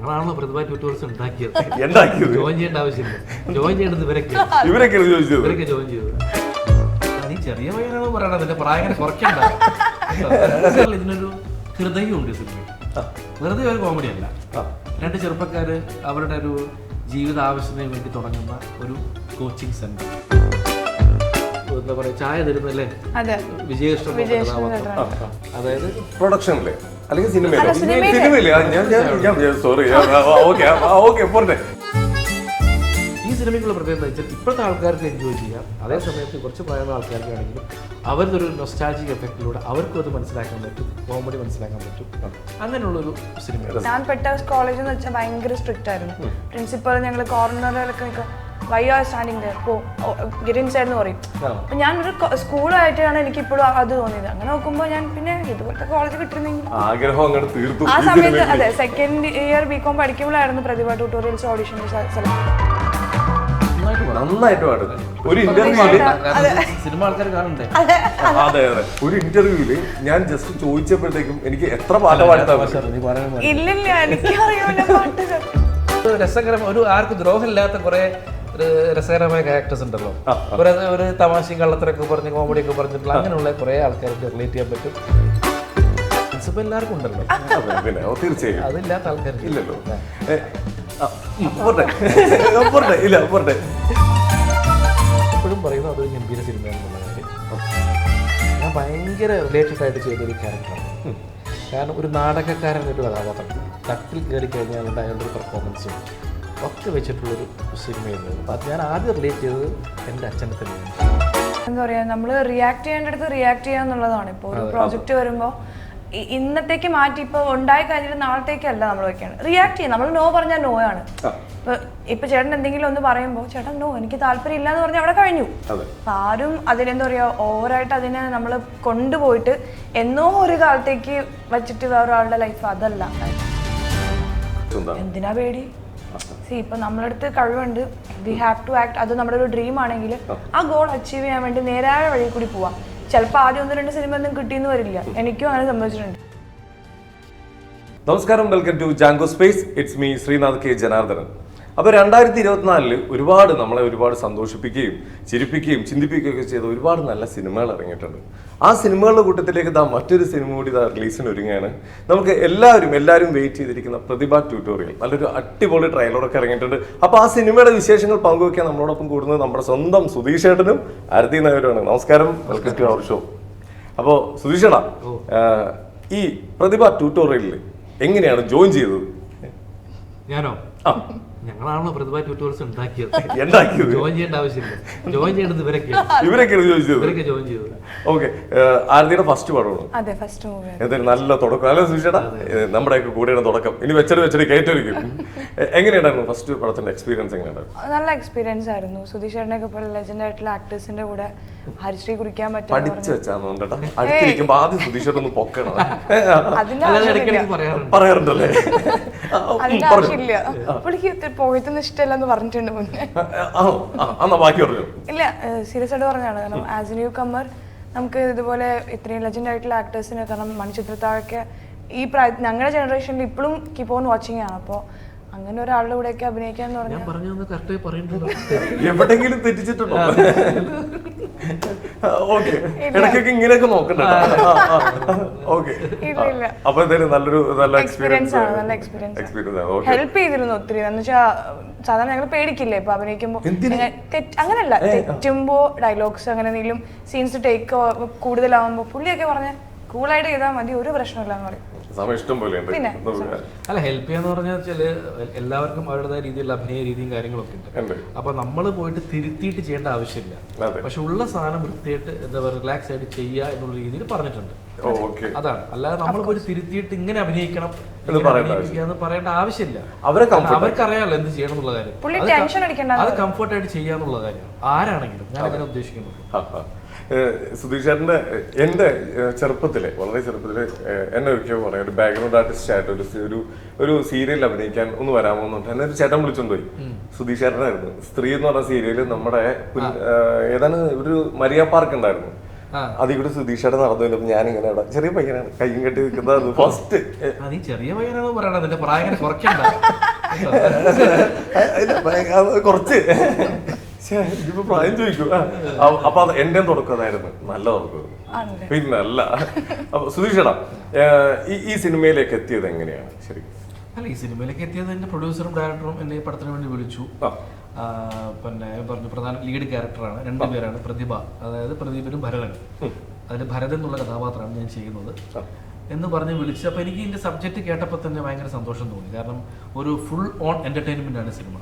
ഞങ്ങളാണല്ലോ പ്രതിഭ tutorials ഉണ്ടാക്കിയത്. ഉണ്ടാക്കിയത് join ചെയ്യേണ്ട ആവശ്യമില്ല. ജോയിൻ ചെയ്യേണ്ടത് ഇവരൊക്കെ ഇവരൊക്കെ ചോദിച്ചത് ഇവരൊക്കെ ജോയിൻ ചെയ്തത്. നീ ചെറിയ പയ്യനാണെന്ന് പറയണത് എന്റെ പ്രായം കുറയ്ക്കണ്ട. ഇതിനൊരു ഹൃദയമുണ്ട് സിനിമ വെറുതെ ഒരു കോമഡി അല്ല. രണ്ട് ചെറുപ്പക്കാര് അവരുടെ ഒരു ജീവിത ആവശ്യത്തിന് വേണ്ടി തുടങ്ങുന്ന ഒരു കോച്ചിങ് സെന്റർ എന്താ പറയാ ചായ തരുന്നല്ലേ അതെ. വിജയകൃഷ്ണൻ പ്രൊഡക്ഷൻ വിജയകൃഷ്ണൻ അതായത് പ്രൊഡക്ഷനിലെ അല്ലെങ്കിൽ സിനിമയിലോ സിനിമയിലെ. സിനിമയിലെ ഞാൻ ഞാൻ ഞാൻ സോറി ഓക്കെ ഓക്കെ പോട്ടെ ഈ സിനിമയ്ക്കുള്ള പ്രത്യേകത എന്താ വെച്ചാൽ ഇപ്പോഴത്തെ ആൾക്കാർക്ക് എൻജോയ് ചെയ്യാം. അതേ സമയത്ത് കുറച്ച് പ്രായമുള്ള ആൾക്കാർക്കാണെങ്കിലും അവരുടെ ഒരു നൊസ്റ്റാജിക് എഫക്റ്റിലൂടെ അവർക്കും അത് മനസ്സിലാക്കാൻ പറ്റും കോമഡി മനസ്സിലാക്കാൻ പറ്റും. അങ്ങനെയുള്ളൊരു സിനിമയാണ്. ഞാൻ പെട്ട കോളേജ് എന്ന് വെച്ചാൽ ഭയങ്കര സ്ട്രിക്റ്റ് ആയിരുന്നു. പ്രിൻസിപ്പൽ ഞങ്ങൾ കോർണറിലൊക്കെ നിൽക്കുക why are standing there go get inside എന്ന് പറയും. അപ്പൊ ഞാൻ ഒരു സ്കൂളായിട്ടാണ് എനിക്ക് ഇപ്പോഴും അത് തോന്നിയത്. അങ്ങനെ നോക്കുമ്പോൾ ഞാൻ പിന്നെ ഇതുപോലത്തെ കോളേജ് കിട്ടുന്നെങ്കിൽ ആഗ്രഹം അങ്ങോട്ട് തീർത്തു. ആ സമയത്ത് അതെ സെക്കൻഡ് ഇയർ ബി കോം പഠിക്കുമ്പോഴായിരുന്നു പ്രതിഭ ട്യൂട്ടോറിയൽസ് ഓഡിഷൻ സെലക്ട് നന്നായിട്ട് പാടും നന്നായിട്ട് പാടും. ഒരു ഇന്റർവ്യൂൽ സിനിമ ആൾക്കാർ കാണണ്ടേ അതെ. അതെ ഒരു ഇന്റർവ്യൂൽ ഞാൻ ജസ്റ്റ് ചോദിച്ചപ്പോഴത്തേക്കും എനിക്ക് എത്ര പാട്ട് പറയുന്നത് ഇല്ലില്ല ഒരു രസകരം ഒരു ആർക്കും ദ്രോഹമില്ലാത്ത കുറെ രസകരമായ ക്യാരക്ടേഴ്സ് ഉണ്ടല്ലോ. ഒരു ഒരു തമാശയും കള്ളത്തരൊക്കെ പറഞ്ഞ് കോമഡി ഒക്കെ പറഞ്ഞിട്ടുള്ള അങ്ങനെയുള്ള കുറെ ആൾക്കാർക്ക് റിലേറ്റ് ചെയ്യാൻ പറ്റും. എല്ലാവർക്കും ഉണ്ടല്ലോ. അതെ, പിന്നെ ഓ, തീർച്ചയായും. അതില്ലാത്ത ആൾക്കാർക്ക് ഇല്ലല്ലോ. പോട്ടെ. ഇല്ല പോട്ടെ. എപ്പോഴും പറയുന്നു അതൊരു ഗംഭീര സിനിമയാണെന്നുള്ള കാര്യം. ഞാൻ ഭയങ്കര റിലേറ്റഡ് ആയിട്ട് ചെയ്തൊരു ക്യാരക്ടറാണ് കാരണം ഒരു നാടകക്കാരൻ ഒരു കഥാപാത്രം. തട്ടിൽ കയറി കഴിഞ്ഞാൽ അയാളുടെ ഒരു പെർഫോമൻസും ഒക്കെ വെച്ചിട്ടുള്ളൊരു സിനിമയായിരുന്നു. അപ്പോൾ അത് ഞാൻ ആദ്യം റിലേറ്റ് ചെയ്തത് എന്റെ അച്ഛനെ തന്നെയാണ്. എന്താ പറയുക നമ്മൾ റിയാക്ട് ചെയ്യേണ്ടടുത്ത് റിയാക്ട് ചെയ്യുക എന്നുള്ളതാണ്. ഇപ്പോൾ ഒരു പ്രോജക്റ്റ് വരുമ്പോൾ ഇന്നത്തേക്ക് മാറ്റി ഇപ്പോൾ ഉണ്ടായി കഴിഞ്ഞിട്ട് നാളത്തേക്കല്ല നമ്മൾ വെക്കാണ് റിയാക്ട് ചെയ്യും നമ്മൾ നോ പറഞ്ഞാൽ നോ ആണ്. ഇപ്പൊ ഇപ്പൊ ചേട്ടൻ എന്തെങ്കിലും ഒന്ന് പറയുമ്പോൾ ചേട്ടൻ നോ എനിക്ക് താല്പര്യം ഇല്ല എന്ന് പറഞ്ഞാൽ അവിടെ കഴിഞ്ഞു. അപ്പൊ ആരും അതിനെന്താ പറയാ ഓവറായിട്ട് അതിനെ നമ്മൾ കൊണ്ടുപോയിട്ട് എന്നോ ഒരു കാലത്തേക്ക് വെച്ചിട്ട് വേറൊരാളുടെ ലൈഫ് അതല്ല. എന്തിനാ പേടി? സി ഇപ്പൊ നമ്മളടുത്ത് കഴിവുണ്ട്. വി ഹാവ് ടു ആക്ട് അത് നമ്മുടെ ഒരു ഡ്രീം ആണെങ്കിൽ ആ ഗോൾ അച്ചീവ് ചെയ്യാൻ വേണ്ടി നേരായ വഴി കൂടി പോവാം. ചിലപ്പോൾ ആദ്യം ഒന്ന് രണ്ട് സിനിമ ഒന്നും കിട്ടിയെന്ന് വരില്ല. എനിക്കും അങ്ങനെ സംഭവിച്ചിട്ടുണ്ട്. നമസ്കാരം. Welcome to Jango space it's me Sreenath K Janardhanan അപ്പോൾ രണ്ടായിരത്തി ഇരുപത്തിനാലിൽ ഒരുപാട് നമ്മളെ ഒരുപാട് സന്തോഷിപ്പിക്കുകയും ചിരിപ്പിക്കുകയും ചിന്തിപ്പിക്കുകയൊക്കെ ചെയ്ത ഒരുപാട് നല്ല സിനിമകൾ ഇറങ്ങിയിട്ടുണ്ട്. ആ സിനിമകളുടെ കൂട്ടത്തിലേക്ക് ഇതാ മറ്റൊരു സിനിമ കൂടി ഇതാ റിലീസിന് ഒരുങ്ങുകയാണ്. നമുക്ക് എല്ലാവരും എല്ലാവരും വെയിറ്റ് ചെയ്തിരിക്കുന്ന പ്രതിഭ ട്യൂട്ടോറിയൽ നല്ലൊരു അടിപൊളി ട്രെയിലറൊക്കെ ഇറങ്ങിയിട്ടുണ്ട്. അപ്പോൾ ആ സിനിമയുടെ വിശേഷങ്ങൾ പങ്കുവയ്ക്കാൻ നമ്മളോടൊപ്പം കൂടുന്നത് നമ്മുടെ സ്വന്തം സുധീഷ് ഏട്ടനും ആരതി നായരുമാണ്. നമസ്കാരം. വെൽക്കം ടു അവർ ഷോ അപ്പോൾ സുധീഷേടാ ഈ പ്രതിഭ ട്യൂട്ടോറിയലിൽ എങ്ങനെയാണ് ജോയിൻ ചെയ്തത്? ഞാനോ? ആ. ഞങ്ങളാണല്ലോ പ്രതിഭ ട്യൂട്ടോറിയൽസ് ഉണ്ടാക്കിയത്? ഉണ്ടാക്കിയത് ജോയിൻ ചെയ്യേണ്ട ആവശ്യമില്ല. ജോയിൻ ചെയ്യേണ്ടത് ഇവരൊക്കെ ഇവരൊക്കെയാണ് ചോദിച്ചത് ഇവരൊക്കെ ജോയിൻ ചെയ്തത്. ഓക്കെ ആരതിയുടെ ഫസ്റ്റ് പടമാണ് അതെ ഫസ്റ്റ് മൂവി എന്തൊരു നല്ല തുടക്കം. അല്ല നമ്മുടെ നമ്മുടെയൊക്കെ കൂടെയാണ് തുടക്കം. ഇനി വെച്ചടി വെച്ചടി കയറ്റൊരുക്കും എങ്ങനെയുണ്ടായിരുന്നു ഫസ്റ്റ് പടത്തിന്റെ എക്സ്പീരിയൻസ് എങ്ങനെയുണ്ടായിരുന്നു? നല്ല എക്സ്പീരിയൻസ് ആയിരുന്നു. സുധീഷേടനെ ഒക്കെ പോലെ ലെജൻഡ് ആയിട്ടുള്ള ആക്ടേഴ്സിന്റെ കൂടെ ഹരിശ്രീ കുറിക്കാൻ പറ്റും പഠിച്ചു വെച്ചാന്ന് കേട്ടാ. അടുത്തിരിക്കുമ്പോ ആദ്യം സുധീഷേട്ടൊന്ന് പൊക്കണം. പറയാറുണ്ടല്ലേ? അതിന്റെ ആവശ്യമില്ല. പുള്ളിക്ക് പോയിട്ടൊന്നും ഇഷ്ടമല്ല എന്ന് പറഞ്ഞിട്ടുണ്ട് മുന്നേ. ആ, ആ, എന്നാ ബാക്കി പറഞ്ഞു. ഇല്ല സീരിയസ് ആയിട്ട് പറഞ്ഞാണ് കാരണം ആസ് എ ന്യൂ കമ്മർ നമുക്ക് ഇതുപോലെ ഇത്രയും ലെജൻഡ് ആയിട്ടുള്ള ആക്ടേഴ്സിനെ കാരണം മണിച്ചിത്രത്താഴൊക്കെ ഈ പ്രായ ഞങ്ങളുടെ ജനറേഷനിൽ ഇപ്പോഴും കീപ്പ് ഓൺ വാച്ചിങ് ആണ്. അപ്പോൾ അങ്ങനെ ഒരാളുടെ കൂടെയൊക്കെ ഒക്കെ ഞാൻ പറഞ്ഞാൽ കറക്റ്റായി എവിടെങ്കിലും തെറ്റിച്ചിട്ടുണ്ടോ? ഓക്കെ ഇടയ്ക്കൊക്കെ ഇങ്ങനെയൊക്കെ നോക്കണ്ട ഓക്കെ ഇല്ല ഇല്ല. അപ്പൊ എന്തായാലും നല്ലൊരു നല്ല എക്സ്പീരിയൻസ് എക്സ്പീരിയൻസ് ആണ് നല്ല എക്സ്പീരിയൻസ് എക്സ്പീരിയൻസ് ആണ്. ഓക്കെ ഹെൽപ്പ് ചെയ്തിരുന്നു ഒത്തിരി. എന്ന് വെച്ചാൽ സാധാരണ ഞങ്ങൾ പേടിക്കില്ലേ ഇപ്പൊ അഭിനയിക്കുമ്പോൾ അങ്ങനല്ല. തെറ്റുമ്പോ ഡയലോഗ്സ് അങ്ങനെ എന്തെങ്കിലും സീൻസ് ടേക്ക് കൂടുതലാവുമ്പോ പുള്ളിയൊക്കെ പറഞ്ഞ കൂളായിട്ട് ചെയ്താൽ മതി ഒരു പ്രശ്നമില്ല എന്ന് പറയും. സമയം ഇഷ്ടം പോലെ ഉണ്ട്. അല്ല ഹെൽപ്പ് ചെയ്യാന്ന് പറഞ്ഞാൽ വെച്ചാൽ എല്ലാവർക്കും അവരുടേതായ രീതിയിലുള്ള അഭിനയ രീതിയും കാര്യങ്ങളൊക്കെ ഉണ്ട്. അപ്പൊ നമ്മൾ പോയിട്ട് തിരുത്തിയിട്ട് ചെയ്യേണ്ട ആവശ്യമില്ല. പക്ഷെ ഉള്ള സാധനം വൃത്തിയായിട്ട് എന്താ പറയുക റിലാക്സ് ആയിട്ട് ചെയ്യുക എന്നുള്ള രീതിയിൽ പറഞ്ഞിട്ടുണ്ട്. ഓക്കെ. അതാണ്. അല്ലാതെ നമ്മൾ പോയിട്ട് തിരുത്തിയിട്ട് ഇങ്ങനെ അഭിനയിക്കണം എന്ന് പറയേണ്ട അഭിനയിക്കുക എന്ന് പറയേണ്ട ആവശ്യമില്ല. അവരെ അറിയാമല്ലോ അവർക്കറിയാമല്ലോ എന്ത് ചെയ്യണം എന്നുള്ള കാര്യം. അത് ടെൻഷൻ അടിക്കണ്ട. അത് കംഫർട്ടായിട്ട് ചെയ്യാന്നുള്ള കാര്യം. ആരാണെങ്കിലും ഞാൻ അങ്ങനെ ഉദ്ദേശിക്കുന്നു സുധീഷ് ചേട്ടന്റെ എന്റെ ഏഹ്, ചെറുപ്പത്തിലെ വളരെ ചെറുപ്പത്തിൽ ഏഹ്, എന്നെ ഒരിക്കൽ പറയാം ഒരു ബാക്ക്ഗ്രൗണ്ട് ആർട്ടിസ്റ്റ് ആയിട്ട് ഒരു ഒരു ഒരു സീരിയലിൽ അഭിനയിക്കാൻ ഒന്ന് വരാമോ എന്ന് പറഞ്ഞിട്ട് എന്നെ ഒരു ചേട്ടൻ വിളിച്ചോണ്ട് പോയി സുധീഷ് ചേട്ടനായിരുന്നു സ്ത്രീ എന്ന് പറഞ്ഞ സീരിയൽ നമ്മുടെ ഏതാണ് ഒരു മരിയ പാർക്ക് ഉണ്ടായിരുന്നു. അതിൽ കൂടെ സുധീഷയുടെ നടന്നു വരുമ്പോൾ ഞാൻ ഇങ്ങനെ അവിടെ ചെറിയ പയ്യനാണ് കൈയും കെട്ടി നിൽക്കുന്നത് ഫസ്റ്റ് നീ ചെറിയ പയ്യനാണെന്ന് പറയണത് പ്രായം കുറയ്ക്കണ്ട കുറച്ച് ഇതിപ്പോ പ്രായം ചോദിക്കൂ. ആ, അ- അപ്പൊ അത് എന്റെ തുടക്കതായിരുന്നു നല്ല തുടക്കം? പിന്നെ അല്ല. അപ്പൊ സുധീഷടാ ഈ ഈ സിനിമയിലേക്ക് എത്തിയത് എങ്ങനെയാണ് ശരി അല്ല ഈ സിനിമയിലേക്ക് എത്തിയത് എന്റെ പ്രൊഡ്യൂസറും ഡയറക്ടറും എന്നെ ഈ പടത്തിന് വേണ്ടി വിളിച്ചു. പിന്നെ പറഞ്ഞു പ്രധാന ലീഡ് ക്യാരക്ടറാണ് രണ്ടുപേരാണ് പ്രതിഭ. അതായത് പ്രദീപനും ഭരതൻ അതിൽ ഭരതൻ എന്നുള്ള കഥാപാത്രമാണ് ഞാൻ ചെയ്യുന്നത്. എന്ന് പറഞ്ഞ് വിളിച്ചു അപ്പോൾ എനിക്ക് ഇതിന്റെ സബ്ജക്റ്റ് കേട്ടപ്പോൾ തന്നെ ഭയങ്കര സന്തോഷം തോന്നി. കാരണം ഒരു ഫുൾ ഓൺ എന്റർടൈൻമെന്റ് ആണ് സിനിമ.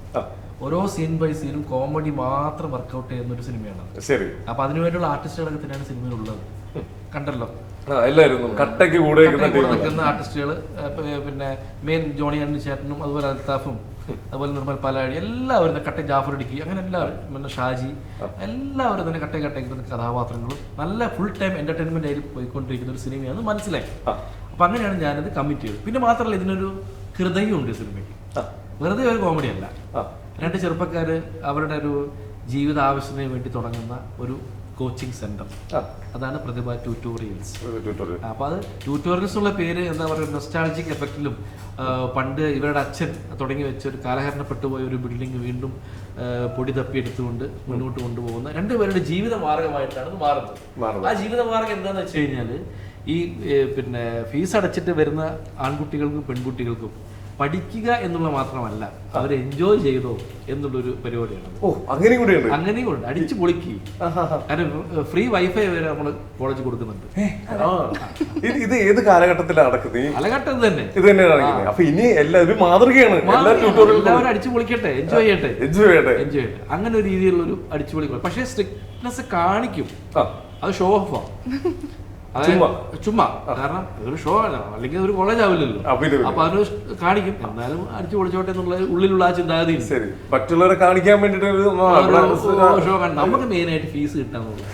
ഓരോ സീൻ ബൈ സീനും കോമഡി മാത്രം വർക്ക്ഔട്ട് ചെയ്യുന്ന ഒരു സിനിമയാണ് ശരി. അപ്പൊ അതിനുവേണ്ടിയുള്ള ആർട്ടിസ്റ്റുകളൊക്കെ തന്നെയാണ് സിനിമയിലുള്ളത് കണ്ടല്ലോ? കട്ടയ്ക്ക് കൂടെ നിൽക്കുന്ന ആർട്ടിസ്റ്റുകൾ പിന്നെ മെയിൻ ജോണി അണ്ണി ചേട്ടനും അതുപോലെ അൽത്താഫും അതുപോലെ നിർമ്മൽ പാലാഴി എല്ലാവരും തന്നെ കട്ട ജാഫർ ഇടുക്കി അങ്ങനെ എല്ലാവരും പിന്നെ ഷാജി എല്ലാവരും തന്നെ കട്ടൻ കട്ടയ്ക്ക് കഥാപാത്രങ്ങളും നല്ല ഫുൾ ടൈം എന്റർടൈൻമെന്റ് ആയി പോയിക്കൊണ്ടിരിക്കുന്ന ഒരു സിനിമയാണ് മനസ്സിലായി. അപ്പൊ അങ്ങനെയാണ് ഞാനത് കമ്മിറ്റ് ചെയ്തത്. പിന്നെ മാത്രമല്ല ഇതിനൊരു ഹൃദയമുണ്ട് ഉണ്ട് സിനിമയ്ക്ക് വെറുതെ ഒരു കോമഡി അല്ല. രണ്ട് ചെറുപ്പക്കാർ അവരുടെ ഒരു ജീവിത ആവശ്യത്തിന് വേണ്ടി തുടങ്ങുന്ന ഒരു കോച്ചിങ് സെന്റർ അതാണ് പ്രതിഭ ട്യൂട്ടോറിയൽസ് ട്യൂട്ടോറിയൽ അപ്പൊ അത് ട്യൂട്ടോറിയൽസ് ഉള്ള പേര് എന്താ പറയുക നൊസ്റ്റാൾജിക് എഫക്റ്റിലും പണ്ട് ഇവരുടെ അച്ഛൻ തുടങ്ങി വെച്ച ഒരു കാലഹരണപ്പെട്ടു പോയ ഒരു ബിൽഡിംഗ് വീണ്ടും പൊടി തപ്പിയെടുത്തുകൊണ്ട് മുന്നോട്ട് കൊണ്ടുപോകുന്ന രണ്ടുപേരുടെ ജീവിത മാർഗമായിട്ടാണ് മാറുന്നത്. ആ ജീവിത മാർഗം എന്താണെന്ന് വെച്ച് കഴിഞ്ഞാൽ ഈ പിന്നെ ഫീസ് അടച്ചിട്ട് വരുന്ന ആൺകുട്ടികൾക്കും പെൺകുട്ടികൾക്കും പഠിക്കുക എന്നുള്ള മാത്രമല്ല അവർ എൻജോയ് ചെയ്തോ എന്നുള്ളൊരു പരിപാടിയാണ്. ഓ അങ്ങനെയും കൂടെ ഉണ്ട്. അങ്ങനെയും ഉണ്ട്. അടിച്ചു പൊളിക്കുക കാരണം ഫ്രീ വൈഫൈ വരെ നമ്മൾ കോളേജ് കൊടുക്കുന്നുണ്ട്. ആ. ഇത് ഏത് കാലഘട്ടത്തിലാണ് നടക്കുന്നത്? കാലഘട്ടം തന്നെ. ഇത് തന്നെയാണ് അപ്പൊ ഇനി എല്ലാവരും മാതൃകയാണ്. എല്ലാവരും അടിച്ചു പൊളിക്കട്ടെ. എൻജോയ് ചെയ്യട്ടെ. എൻജോയ് ചെയ്യട്ടെ. എൻജോയ് ചെയ്യട്ടെ. അങ്ങനെ ഒരു രീതിയിലുള്ള ഒരു അടിച്ചുപൊളി പക്ഷേ സ്ട്രിക്ട്നെസ് കാണിക്കും. ആ. അത് ഷോ ഓഫ് ചുമ്മാ. ചുമ്മാ. കാരണം ഒരു ഷോ ആണ്. അല്ലെങ്കിൽ ഒരു കോളേജ് ആവില്ലല്ലോ. അപ്പൊ അതിന് കാണിക്കും. എന്നാലും അടിച്ചു പൊളിച്ചോട്ടെ എന്നുള്ള ഉള്ളിലുള്ള ആ ചിന്താഗതി മറ്റുള്ളവരെ കാണിക്കാൻ വേണ്ടിട്ട് ഷോ കാണണം നമുക്ക് മെയിൻ ആയിട്ട് ഫീസ് കിട്ടാന്നുള്ളത്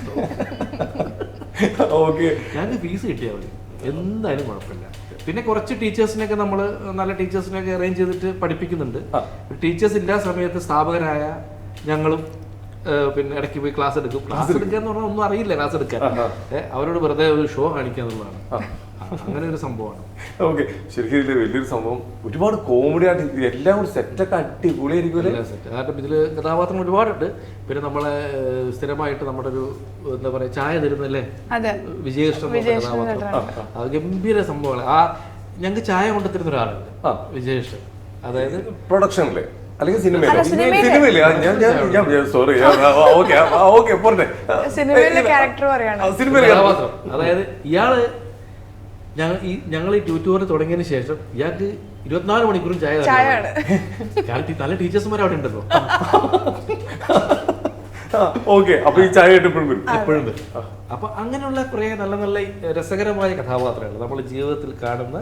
ഓക്കെ. ഞങ്ങൾക്ക് ഫീസ് കിട്ടിയാൽ മതി. എന്തായാലും കുഴപ്പമില്ല. പിന്നെ കുറച്ച് ടീച്ചേഴ്സിനെയൊക്കെ നമ്മൾ നല്ല ടീച്ചേഴ്സിനെയൊക്കെ അറേഞ്ച് ചെയ്തിട്ട് പഠിപ്പിക്കുന്നുണ്ട്. ടീച്ചേഴ്സ് ഇല്ലാ സമയത്ത് സ്ഥാപകരായ ഞങ്ങളും പിന്നെ ഇടയ്ക്ക് പോയി ക്ലാസ് എടുക്കും. ക്ലാസ് എടുക്കുക എന്ന് പറഞ്ഞാൽ ഒന്നും അറിയില്ല ക്ലാസ് എടുക്കാൻ. അവരോട് വെറുതെ ഒരു ഷോ കാണിക്കുക എന്നുള്ളതാണ്. അങ്ങനെ ഒരു സംഭവമാണ്. ഓക്കെ. ശരിക്കും ഇതിൽ വലിയൊരു സംഭവം ഒരുപാട് കോമഡി ആയിട്ട് എല്ലാം കൂടി സെറ്റൊക്കെ അടിപൊളിയായിരിക്കും സെറ്റ്. കാരണം ഇതിൽ കഥാപാത്രം ഒരുപാടുണ്ട്. പിന്നെ നമ്മളെ സ്ഥിരമായിട്ട് നമ്മുടെ ഒരു എന്താ പറയാ ചായ തരുന്നല്ലേ? വിജയകൃഷ്ണൻ വിജയകൃഷ്ണൻ കഥാപാത്രം. അത് ഗംഭീര സംഭവങ്ങൾ ആ ഞങ്ങൾക്ക് ചായ കൊണ്ടുത്തരുന്ന ഒരാളുണ്ട്. വിജയകൃഷ്ണൻ. അതായത് പ്രൊഡക്ഷനിൽ അല്ലെങ്കിൽ സിനിമയിൽ? അല്ല, സിനിമയിൽ. സിനിമയിൽ. ഞാൻ ഞാൻ ഞാൻ സോറി ഓക്കെ ഓക്കെ പോട്ടെ. സിനിമയിലെ ക്യാരക്ടർ പറയാണ്. ആ, സിനിമയിലെ അതായത് ഇയാൾ ഞങ്ങൾ ഈ ഞങ്ങൾ ഈ തുടങ്ങിയതിന് ശേഷം ഇയാൾക്ക് ഇരുപത്തിനാല് മണിക്കൂറും ചായ. കാരണം ഈ നല്ല ടീച്ചേഴ്സുമാർ അവിടെ ഉണ്ടല്ലോ. ഓക്കെ അപ്പൊ ഈ ചായ എപ്പോഴും വരും. എപ്പോഴും വരും. അപ്പൊ അങ്ങനെയുള്ള കുറെ നല്ല നല്ല രസകരമായ കഥാപാത്രങ്ങൾ നമ്മൾ ജീവിതത്തിൽ കാണുന്ന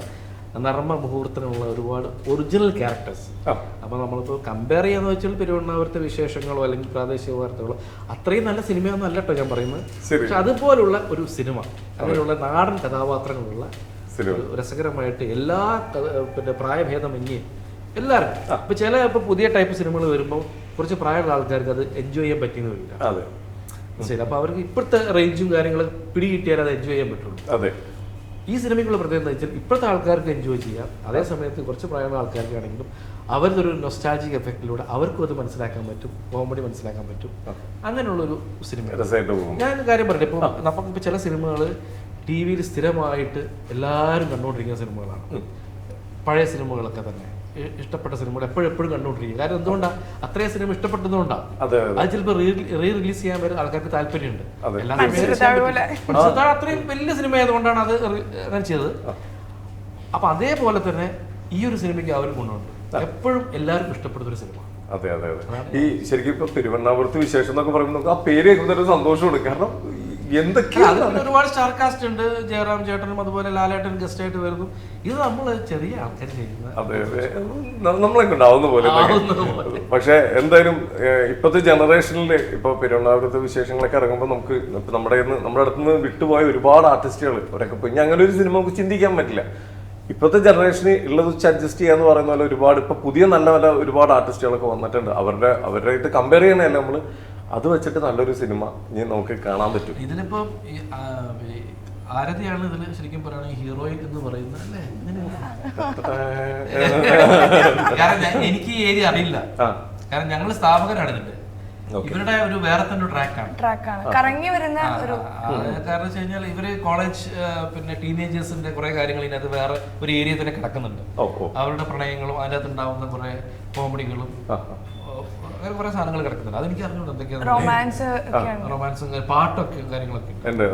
നർമ്മ മുഹൂർത്തങ്ങളുള്ള ഒരുപാട് ഒറിജിനൽ ക്യാരക്ടേഴ്സ്. അപ്പോൾ അപ്പൊ നമ്മളിപ്പോൾ കമ്പയർ ചെയ്യാന്ന് വെച്ചാൽ പെരുവണ്ണാപുരത്തെ വിശേഷങ്ങളോ അല്ലെങ്കിൽ പ്രാദേശിക വാർത്തകളോ അത്രയും നല്ല സിനിമയൊന്നും അല്ല കേട്ടോ ഞാൻ പറയുന്നത്. പക്ഷെ അതുപോലുള്ള ഒരു സിനിമ അങ്ങനെയുള്ള നാടൻ കഥാപാത്രങ്ങളുള്ള. രസകരമായിട്ട് എല്ലാ പിന്നെ പ്രായഭേദമന്യേ എല്ലാവർക്കും. ഇപ്പൊ ചില ഇപ്പൊ പുതിയ ടൈപ്പ് സിനിമകൾ വരുമ്പോൾ കുറച്ച് പ്രായമുള്ള ആൾക്കാർക്ക് അത് എൻജോയ് ചെയ്യാൻ പറ്റിയെന്ന് വരില്ല ശരി അപ്പൊ അവർക്ക് ഇപ്പോഴത്തെ റേഞ്ചും കാര്യങ്ങളും പിടികിട്ടിയാൽ അത് എൻജോയ് ചെയ്യാൻ പറ്റുള്ളൂ. അതെ. ഈ സിനിമയ്ക്കുള്ള പ്രത്യേകത എന്താ വെച്ചാൽ ഇപ്പോഴത്തെ ആൾക്കാർക്ക് എൻജോയ് ചെയ്യാം. അതേ സമയത്ത് കുറച്ച് പ്രായമുള്ള ആൾക്കാർക്കാണെങ്കിലും അവരുടെ ഒരു നൊസ്റ്റാജിക് എഫക്റ്റിലൂടെ അവർക്കും അത് മനസ്സിലാക്കാൻ പറ്റും കോമഡി മനസ്സിലാക്കാൻ പറ്റും. അങ്ങനെയുള്ളൊരു സിനിമ. ഞാൻ കാര്യം പറഞ്ഞു ഇപ്പോൾ നമുക്കിപ്പോൾ ചില സിനിമകൾ ടി വിയിൽ സ്ഥിരമായിട്ട് എല്ലാവരും കണ്ടുകൊണ്ടിരിക്കുന്ന സിനിമകളാണ്. പഴയ സിനിമകളൊക്കെ തന്നെ. ഇഷ്ടപ്പെട്ട സിനിമകൾ എപ്പോഴും എപ്പോഴും കണ്ടുകൊണ്ടിരിക്കും. കാരണം എന്തുകൊണ്ടാണ് അത്രയും സിനിമ ഇഷ്ടപ്പെട്ടതുകൊണ്ടാണ് അതെ അതെ. അത് ചിലപ്പോൾ റീ റിലീസ് ചെയ്യാൻ വരെ ആൾക്കാർക്ക് താല്പര്യമുണ്ട്. അത്രയും വലിയ സിനിമ ആയതുകൊണ്ടാണ് അത് അങ്ങനെ ചെയ്തത്. അപ്പൊ അതേപോലെ തന്നെ ഈ ഒരു സിനിമയ്ക്ക് അവരും കൊണ്ടുണ്ട് എപ്പോഴും എല്ലാവർക്കും ഇഷ്ടപ്പെടുന്ന ഒരു സിനിമ. അതെ അതെ അതെ. ഈ ശരിക്കും ഇപ്പൊ തിരുവണ്ണാപുരത്ത് വിശേഷം എന്നൊക്കെ പറയുമ്പോൾ നമുക്ക് ആ പേര് കേൾക്കുന്ന ഒരു സന്തോഷമുണ്ട്. കാരണം എന്തൊക്കെയാണ് ഒരുപാട് സ്റ്റാർ കാസ്റ്റ് ഉണ്ട്. ജയറാം ചേട്ടനും അതുപോലെ ലാലേട്ടൻ ഗസ്റ്റ് ആയിട്ട് വരുന്നു. ഇത് നമ്മൾ ചെറിയ ആൾക്കാർ ചെയ്യുന്ന അതെ നമ്മളെ കൊണ്ടാവുന്ന പോലെ. പക്ഷെ എന്തായാലും ഇപ്പോഴത്തെ ജനറേഷനിൽ ഇപ്പൊ പെരുവണ്ണാപുരത്തെ വിശേഷങ്ങളൊക്കെ ഇറങ്ങുമ്പോൾ നമുക്ക് ഇപ്പൊ നമ്മുടെ നമ്മുടെ അടുത്ത് നിന്ന് വിട്ടുപോയ ഒരുപാട് ആർട്ടിസ്റ്റുകൾ അവരൊക്കെ പോയി ഇനി അങ്ങനെ ഒരു സിനിമ നമുക്ക് ചിന്തിക്കാൻ പറ്റില്ല. ഇപ്പോഴത്തെ ജനറേഷന് ഉള്ളത് വെച്ച് അഡ്ജസ്റ്റ് ചെയ്യാന്ന് പറയുന്ന പോലെ ഒരുപാട് ഇപ്പൊ പുതിയ നല്ല നല്ല ഒരുപാട് ആർട്ടിസ്റ്റുകളൊക്കെ വന്നിട്ടുണ്ട്. അവരുടെ അവരുടെ കമ്പയർ ചെയ്യണമല്ല നമ്മൾ അത് വെച്ചിട്ട് നല്ലൊരു സിനിമ ഇനി നമുക്ക് കാണാൻ പറ്റും. ഇതിലിപ്പം ആരതിയാണ് ഇതിൽ ശരിക്കും പറയുകയാണെങ്കിൽ ഹീറോയിൻ എന്ന് പറയുന്നത് അല്ലേ? കാരണം എനിക്ക് ഈ ഏരിയ അറിയില്ല. കാരണം ഞങ്ങൾ സ്ഥാപകരാണ് ഇതിന്റെ ഇവരുടെ ഒരു വേറെ തന്നെ ട്രാക്കാണ്. ട്രാക്കാണ്. കറങ്ങി വരുന്ന ഒരു കാരണം വെച്ച് കഴിഞ്ഞാൽ ഇവർ കോളേജ് പിന്നെ ടീനേജേഴ്സിന്റെ കുറെ കാര്യങ്ങൾ ഇതിനകത്ത് വേറെ ഒരു ഏരിയ തന്നെ കിടക്കുന്നുണ്ട്. അവരുടെ പ്രണയങ്ങളും അതിനകത്ത് ഉണ്ടാവുന്ന കുറെ കോമഡികളും അങ്ങനെ കുറെ സാധനങ്ങൾ കിടക്കുന്നുണ്ട്. അതെനിക്ക് അറിഞ്ഞുകൊണ്ട് എന്തൊക്കെയാണ് റൊമാൻസ് പാട്ടൊക്കെ കാര്യങ്ങളൊക്കെ. ഉണ്ട്.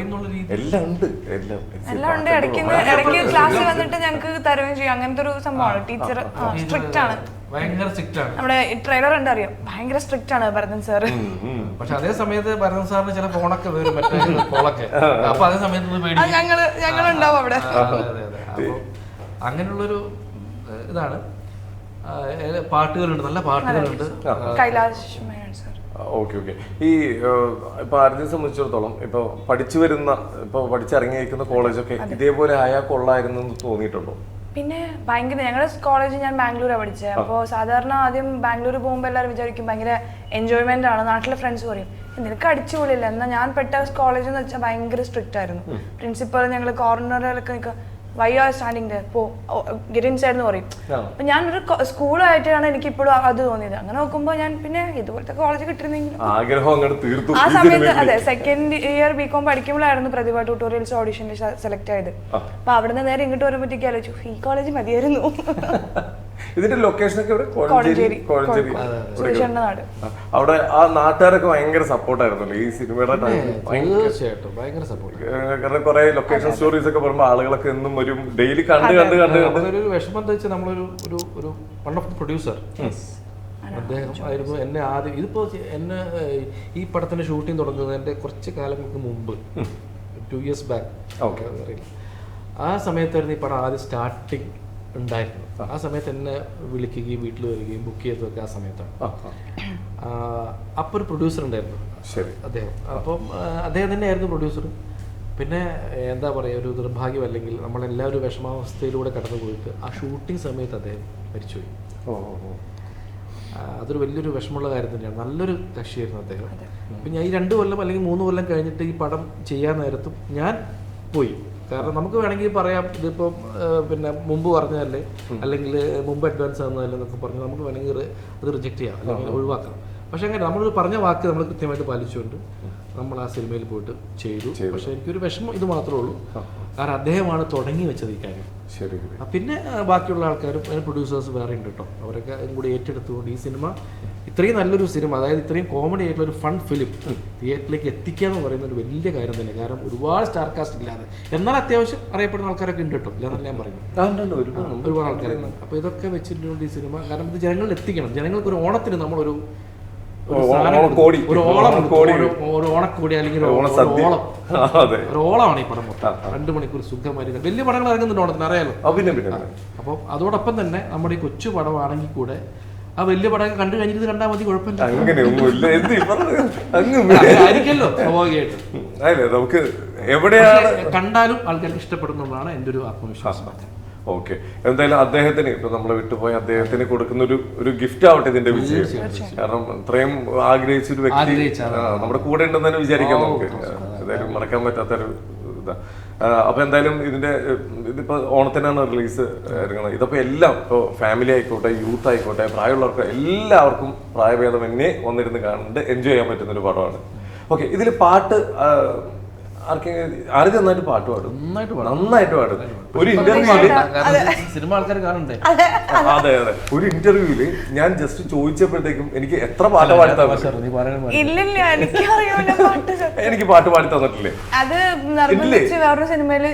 ഉണ്ട് എല്ലാം ഉണ്ട് എല്ലാം. എല്ലാം ഉണ്ട്. ഇടയ്ക്ക് ഇടയ്ക്ക് ക്ലാസ്സിൽ വന്നിട്ട് ഞങ്ങൾക്ക് തരുകയും ചെയ്യും. അങ്ങനത്തെ ഒരു സംഭവമാണ്. ടീച്ചർ സ്ട്രിക്റ്റ് ആണ്. ഭയങ്കര സ്ട്രിക്റ്റ് ആണ്. നമ്മുടെ ട്രെയിലർ കണ്ടറിയാം ഭയങ്കര സ്ട്രിക്റ്റ് ആണ് ഭരതൻ സാർ പക്ഷെ അതേ സമയത്ത് ഭരതൻ സാറിന് ചില ഫോണൊക്കെ വരും. മറ്റേ കോളൊക്കെ അപ്പൊ അതേ സമയത്ത് ഞങ്ങൾ ഞങ്ങളുണ്ടാവും അവിടെ. അങ്ങനെയുള്ളൊരു ഇതാണ്. പാട്ടുകളുണ്ട് നല്ല പാട്ടുകളുണ്ട്. Kailash okay okay. ഈ ഇപ്പൊ ആരതിയെ സംബന്ധിച്ചിടത്തോളം ഇപ്പൊ പഠിച്ചു വരുന്ന ഇപ്പൊ പഠിച്ചിറങ്ങിയിരിക്കുന്ന കോളേജൊക്കെ ഇതേപോലെ ആയാൽ കൊള്ളായിരുന്നു എന്ന് തോന്നിയിട്ടുണ്ടോ? പിന്നെ ഭയങ്കര ഞങ്ങളുടെ കോളേജ് ഞാൻ ബാംഗ്ലൂരാണ് പഠിച്ചത് അപ്പോൾ സാധാരണ ആദ്യം ബാംഗ്ലൂർ പോകുമ്പോൾ എല്ലാവരും വിചാരിക്കും ഭയങ്കര എൻജോയ്മെന്റ് ആണ്. നാട്ടിലെ ഫ്രണ്ട്സ് പറയും നിനക്ക് അടിച്ചുപൊളിയില്ല? എന്നാൽ ഞാൻ പെട്ട കോളേജ് എന്ന് വെച്ചാൽ ഭയങ്കര സ്ട്രിക്റ്റ് ആയിരുന്നു. പ്രിൻസിപ്പൽ ഞങ്ങൾ കോർണറിലൊക്കെ നിൽക്കുക why are standing go. Get എന്ന് പറയും. അപ്പൊ ഞാനൊരു സ്കൂളായിട്ടാണ് എനിക്ക് ഇപ്പോഴും അത് തോന്നിയത്. അങ്ങനെ നോക്കുമ്പോൾ ഞാൻ പിന്നെ ഇതുപോലത്തെ കോളേജ് കിട്ടിയിരുന്നെങ്കിൽ തീർത്തു. ആ സമയത്ത്. അതെ സെക്കൻഡ് ഇയർ ബി കോം പഠിക്കുമ്പോഴായിരുന്നു പ്രതിഭ ട്യൂട്ടോറിയൽസ് ഓഡിഷനിൽ സെലക്ട് ആയത്. അപ്പൊ അവിടുന്ന് നേരെ ഇങ്ങോട്ട് വരുമ്പോഴത്തേക്ക് ആലോചിച്ചു ഈ കോളേജ് മതിയായിരുന്നു. ഇതിന്റെ ലൊക്കേഷൻ ഒക്കെ ഇവിടെ കോഴഞ്ചേരി കോഴഞ്ചേരി അവിടെ ആ നാട്ടുകാരൊക്കെ ഭയങ്കര സപ്പോർട്ടായിരുന്നല്ലോ ഈ സിനിമയുടെ ടൈമിൽ ഭയങ്കര സപ്പോർട്ട് കാരണം കുറെ ലൊക്കേഷൻ സ്റ്റോറീസ് ഒക്കെ പറയുമ്പോൾ ആളുകളൊക്കെ എന്നും വരും ഡെയിലി കണ്ട് കണ്ട് കണ്ട് കണ്ട്. നമ്മളൊരു വിഷമം വെച്ചാൽ നമ്മളൊരു ഒരു ഒരു വൺ ഓഫ് ദി പ്രൊഡ്യൂസർ അദ്ദേഹം ആയിരുന്നു എന്നെ ആദ്യം ഇതിപ്പോ എന്നെ ഈ പടത്തിന്റെ ഷൂട്ടിംഗ് തുടങ്ങുന്നതിന്റെ കുറച്ച് കാലങ്ങൾക്ക് മുമ്പ് ടു ഇയേഴ്സ് ബാക്ക് ഓക്കെ അറിയില്ല ആ സമയത്തായിരുന്നു ഈ പടം ആദ്യം സ്റ്റാർട്ടിങ് ഉണ്ടായിരുന്നു. ആ സമയത്ത് എന്നെ വിളിക്കുകയും വീട്ടിൽ വരികയും ബുക്ക് ചെയ്തതൊക്കെ ആ സമയത്താണ്. അപ്പോൾ ഒരു പ്രൊഡ്യൂസർ ഉണ്ടായിരുന്നു. ശരി. അദ്ദേഹം. അപ്പം അദ്ദേഹം തന്നെയായിരുന്നു പ്രൊഡ്യൂസർ പിന്നെ എന്താ പറയുക ഒരു നിർഭാഗ്യം അല്ലെങ്കിൽ നമ്മളെല്ലാവരും വിഷമാവസ്ഥയിലൂടെ കടന്നു പോയിട്ട് ആ ഷൂട്ടിംഗ് സമയത്ത് അദ്ദേഹം മരിച്ചുപോയി. അതൊരു വലിയൊരു വിഷമമുള്ള കാര്യം തന്നെയാണ്. നല്ലൊരു കക്ഷിയായിരുന്നു അദ്ദേഹം. അപ്പം ഞാൻ ഈ രണ്ട് കൊല്ലം അല്ലെങ്കിൽ മൂന്ന് കൊല്ലം കഴിഞ്ഞിട്ട് ഈ പടം ചെയ്യാൻ നേരത്തും ഞാൻ പോയി. കാരണം നമുക്ക് വേണമെങ്കിൽ പറയാം ഇതിപ്പോൾ പിന്നെ മുമ്പ് പറഞ്ഞതല്ലേ? അല്ലെങ്കിൽ മുമ്പ് അഡ്വാൻസ് തന്നതല്ലേ എന്നൊക്കെ പറഞ്ഞ് നമുക്ക് വേണമെങ്കിൽ അത് റിജക്റ്റ് ചെയ്യാം അല്ലെങ്കിൽ ഒഴിവാക്കാം. പക്ഷെ അങ്ങനെ നമ്മൾ പറഞ്ഞ വാക്ക് നമ്മൾ കൃത്യമായിട്ട് പാലിച്ചുകൊണ്ട് നമ്മൾ ആ സിനിമയിൽ പോയിട്ട് ചെയ്തു. പക്ഷെ എനിക്കൊരു വിഷമം ഇത് മാത്രമേ ഉള്ളൂ. കാരണം അദ്ദേഹമാണ് തുടങ്ങി വെച്ചത് ഈ കാര്യം. ശരി പിന്നെ ബാക്കിയുള്ള ആൾക്കാരും അതിന് പ്രൊഡ്യൂസേഴ്സ് വേറെ ഉണ്ട് കേട്ടോ. അവരൊക്കെ കൂടി ഏറ്റെടുത്തുകൊണ്ട് ഈ സിനിമ ഇത്രയും നല്ലൊരു സിനിമ അതായത് ഇത്രയും കോമഡി ആയിട്ടുള്ള ഒരു ഫൺ ഫിലിം തിയേറ്ററിലേക്ക് എത്തിക്കുക എന്ന് പറയുന്ന ഒരു വലിയ കാര്യം തന്നെ. കാരണം ഒരുപാട് സ്റ്റാർ കാസ്റ്റ് ഇല്ലാതെ. എന്നാൽ അത്യാവശ്യം അറിയപ്പെടുന്ന ആൾക്കാരൊക്കെ ഉണ്ട് കേട്ടോ. ഇല്ലാന്നല്ല ഞാൻ പറയുന്നത്. ഒരുപാട് ആൾക്കാരുണ്ട് അപ്പോൾ ഇതൊക്കെ വെച്ചിട്ടുണ്ട് ഈ സിനിമ. കാരണം ഇത് ജനങ്ങളിൽ എത്തിക്കണം. ജനങ്ങൾക്ക് ഒരു ഓണത്തിന് നമ്മളൊരു ഒരു ഓളം. ഒരു ഓണക്കോടി അല്ലെങ്കിൽ. ഓളം. ഒരു ഓളമാണ് ഈ പടം മൊത്തം. രണ്ട് മണിക്കൂർ സുഖമായിരുന്നു വലിയ പടങ്ങൾ ഇറങ്ങുന്നുണ്ട് ഓണത്തിന്. അറിയാലോ? അപ്പൊ അതോടൊപ്പം തന്നെ നമ്മുടെ ഈ കൊച്ചു പടമാണെങ്കിൽ കൂടെ ആ വലിയ പടം കണ്ടു കഴിഞ്ഞിട്ട് കണ്ടാൽ മതി കുഴപ്പമില്ല. അങ്ങനെയൊന്നുമില്ല. എന്ത് ഈ പറഞ്ഞത്? അങ്ങ് ആയിരിക്കല്ലോ സ്വാഭാവികമായിട്ട്. അല്ലേ നമുക്ക് എവിടെയാണ്? കണ്ടാലും ആൾക്കാർക്ക് ഇഷ്ടപ്പെടുന്നതാണ് എന്റെ ഒരു ആത്മവിശ്വാസം. ഓക്കെ. എന്തായാലും അദ്ദേഹത്തിന് ഇപ്പൊ നമ്മളെ വിട്ടുപോയി അദ്ദേഹത്തിന് കൊടുക്കുന്ന ഒരു ഒരു ഗിഫ്റ്റ് ആവട്ടെ ഇതിന്റെ വിജയം. കാരണം ഇത്രയും ആഗ്രഹിച്ച ഒരു വ്യക്തി നമ്മുടെ കൂടെ ഉണ്ടെന്ന് തന്നെ വിചാരിക്കാം നമുക്ക്. എന്തായാലും മറക്കാൻ പറ്റാത്തൊരു ഇതാ. ആ, അപ്പൊ എന്തായാലും ഇതിന്റെ ഇതിപ്പോ ഓണത്തിനാണ് റിലീസ് ഇറങ്ങുന്നത് ഇതിപ്പോ എല്ലാം ഇപ്പൊ ഫാമിലി ആയിക്കോട്ടെ യൂത്ത് ആയിക്കോട്ടെ പ്രായമുള്ളവർക്ക് എല്ലാവർക്കും പ്രായഭേദമന്യേ വന്നിരുന്ന് കാണുന്നുണ്ട്. എൻജോയ് ചെയ്യാൻ പറ്റുന്ന ഒരു പടമാണ്. ഓക്കെ ഇതിൽ പാട്ട് ആർക്കെങ്കിലും ആരും നന്നായിട്ട് പാട്ട് പാടും? നന്നായിട്ട് പാടും. നന്നായിട്ട് പാടും. ഒരു ഇന്റർവ്യൂൽ കാരണം സിനിമ ആൾക്കാർ കാണണ്ടേ അതെ അതെ. ഒരു ഇന്റർവ്യൂൽ ഞാൻ ജസ്റ്റ് ചോദിച്ചപ്പോഴത്തേക്കും എനിക്ക് എത്ര പാട്ട് പാടി ഇല്ലില്ല പാട്ട്. എനിക്ക് പാട്ട് പാടി തന്നിട്ടില്ലേ? അത് നിർബന്ധിച്ച് വേറൊരു സിനിമയിൽ